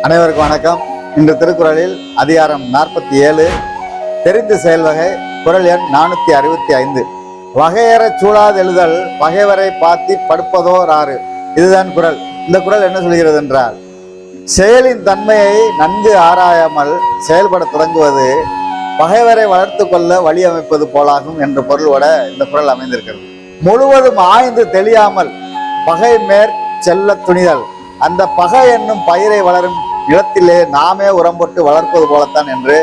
அனைவருக்கும் வணக்கம். இன்று திருக்குறளில் அதிகாரம் நாற்பத்தி ஏழு. தெரிந்து செயல்வகை குறள் எண் நானூத்தி அறுபத்தி ஐந்து. வகையறச் சூழாதெழுதல் பகைவரை பார்த்தி படுப்பதோர் ஆறு. இதுதான் குரல். இந்த குறள் என்ன சொல்கிறது என்றால் செயலின் தன்மையை நன்கு ஆராயாமல் செயல்பட தொடங்குவது பகைவரை வளர்த்து கொள்ள வழி அமைப்பது போலாகும் என்ற பொருளோட இந்த குறள் அமைந்திருக்கிறது. முழுவதும் ஆய்ந்து தெளியாமல் பகை மேற் செல்ல துணிதல். அந்த பகை என்னும் பயிரை வளரும் நிலத்திலே நாமே உரம் போட்டு வளர்ப்பது போலத்தான் என்று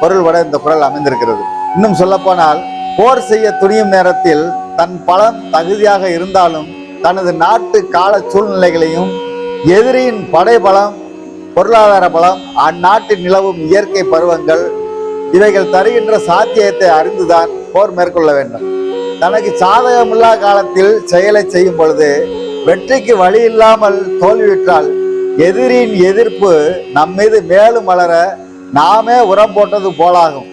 பொருள்பட இந்த குரல் அமைந்திருக்கிறது. இன்னும் சொல்லப்போனால் போர் செய்ய துணியும் நேரத்தில் தன் பலம் தகுதியாக இருந்தாலும் தனது நாட்டு கால சூழ்நிலைகளையும் எதிரியின் படைபலம் பொருளாதார பலம் அந்நாட்டில் நிலவும் இயற்கை பருவங்கள் இவைகள் தருகின்ற சாத்தியத்தை அறிந்துதான் போர் மேற்கொள்ள வேண்டும். தனக்கு சாதகமில்லா காலத்தில் செயலை செய்யும் பொழுது வெற்றிக்கு வழி இல்லாமல் தோல்வியுற்றால் எதிரியின் எதிர்ப்பு நம் மீது மேலும் வளர நாமே உரம் போட்டது போலாகும்.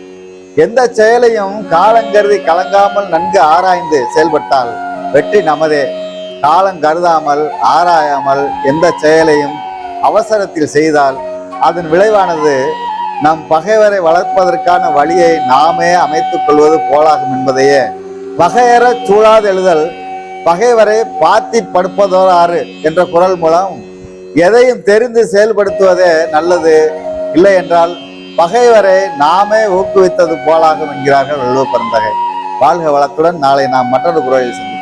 எந்த செயலையும் காலங்கருதி கலங்காமல் நன்கு ஆராய்ந்து செயல்பட்டால் வெற்றி நமதே. காலம் கருதாமல் ஆராயாமல் எந்த செயலையும் அவசரத்தில் செய்தால் அதன் விளைவானது நம் பகைவரை வளர்ப்பதற்கான வழியை நாமே அமைத்துக் கொள்வது போலாகும் என்பதையே. பகையற சூழாது எழுதல் பகைவரை பாத்தி படுப்பதோராறு என்ற குரல் மூலம் எதையும் தெரிந்து செயல்படுத்துவதே நல்லது இல்லை என்றால் பகைவரை நாமே ஊக்குவித்தது போலாகும் என்கிறார்கள் வள்ளுவ பரந்தகை. வாழ்க வளத்துடன் நாளை நாம் மற்றொரு குரலில் சந்திப்போம்.